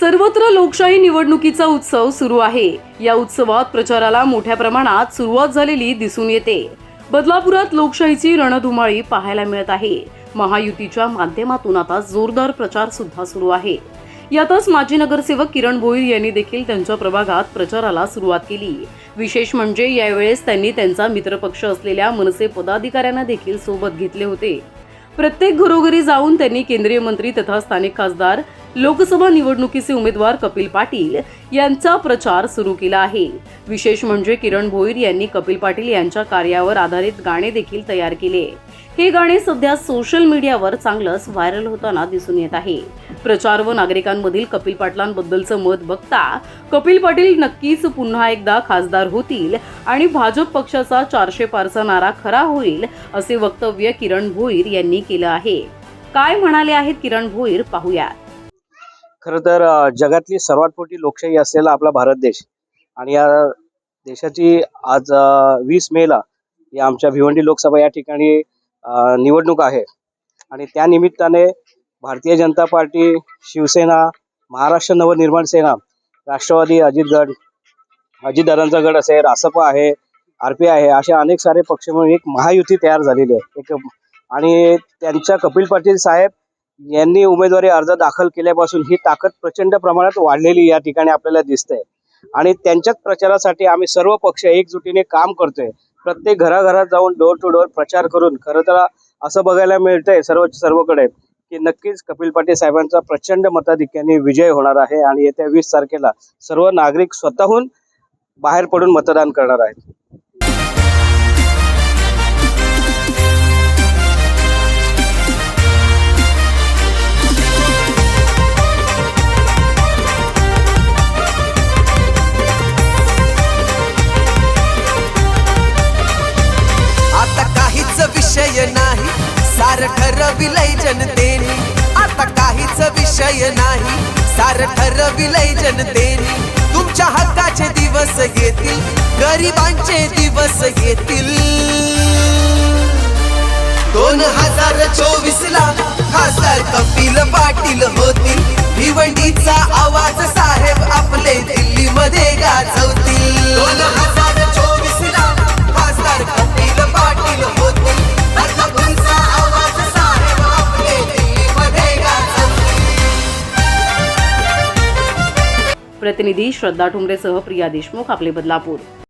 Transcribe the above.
सर्वत्र लोकशाही निवडणुकीचा उत्सव सुरू आहे. या उत्सवात प्रचाराला मोठ्या प्रमाणात सुरुवात झालेली दिसून येते. बदलापुरात लोकशाहीची रणधुमाळी पाहायला मिळत आहे. महायुतीच्या माध्यमातून आता जोरदार प्रचार सुद्धा सुरू आहे. यातच माजी नगरसेवक किरण भोईर यांनी देखील त्यांच्या प्रभागात प्रचाराला सुरुवात केली. विशेष म्हणजे यावेळेस त्यांनी त्यांचा मित्रपक्ष असलेल्या मनसे पदाधिकाऱ्यांना देखील सोबत घेतले होते. प्रत्येक घरोघरी जाऊन त्यांनी केंद्रीय मंत्री तथा स्थानिक खासदार लोकसभा निवडणुकीचे उमेदवार कपिल पाटील यांचा प्रचार सुरू केला आहे. विशेष म्हणजे किरण भोईर यांनी कपिल पाटील यांच्या कार्यावर आधारित गाणे देखील तयार केले. हे गाणे सध्या सोशल मीडियावर चांगलंच व्हायरल होताना दिसून येत आहे. प्रचार व नागरिकांमधील कपिल पाटलांबद्दलचं मत बघता कपिल पाटील नक्कीच पुन्हा एकदा खासदार होतील आणि भाजप पक्षाचा चारशे पारचा नारा खरा होईल असे वक्तव्य किरण भोईर यांनी केलं आहे. काय म्हणाले आहेत किरण भोईर पाहूयात. खरं तर जगातली सर्वात मोठी लोकशाही असलेला आपला भारत देश आणि या देशाची आज वीस मेला या आमच्या भिवंडी लोकसभा या ठिकाणी निवडणूक आहे. आणि त्या निमित्ताने भारतीय जनता पार्टी शिवसेना महाराष्ट्र नवनिर्माण सेना राष्ट्रवादी अजित अजितदारांचा गड असेल रासप आहे आर पी आहे असे अनेक सारे पक्ष म्हणून एक महायुती तयार झालेली आहे. एक आणि त्यांच्या कपिल पाटील साहेब यांनी उमेदवारी अर्ज दाखल केल्यापासून ही ताकद प्रचंड प्रमाणात वाढलेली या ठिकाणी आपल्याला दिसते आणि त्यांच्याच प्रचारासाठी आम्ही सर्व पक्ष एकजुटीने काम करतोय. प्रत्येक घराघरात जाऊन डोर टू डोर प्रचार करून खरं तर असं बघायला मिळतंय सर्व सर्वकडे की नक्कीच कपिल पाटील साहेबांचा प्रचंड मताधिक्याने विजय होणार आहे आणि येत्या वीस तारखेला सर्व नागरिक स्वतःहून बाहेर पडून मतदान करणार आहेत. ठरविलय जनतेने आता काहीच विषय नाही. सार ठरविलय जनतेने तुमच्या हक्काचे दिवस येतील. गरिबांचे दिवस येतील. दोन हजार चोवीस ला खासदार कपिल प्रतिनिधी श्रद्धा ठुमरेसह प्रिया देशमुख आपले बदलापूर.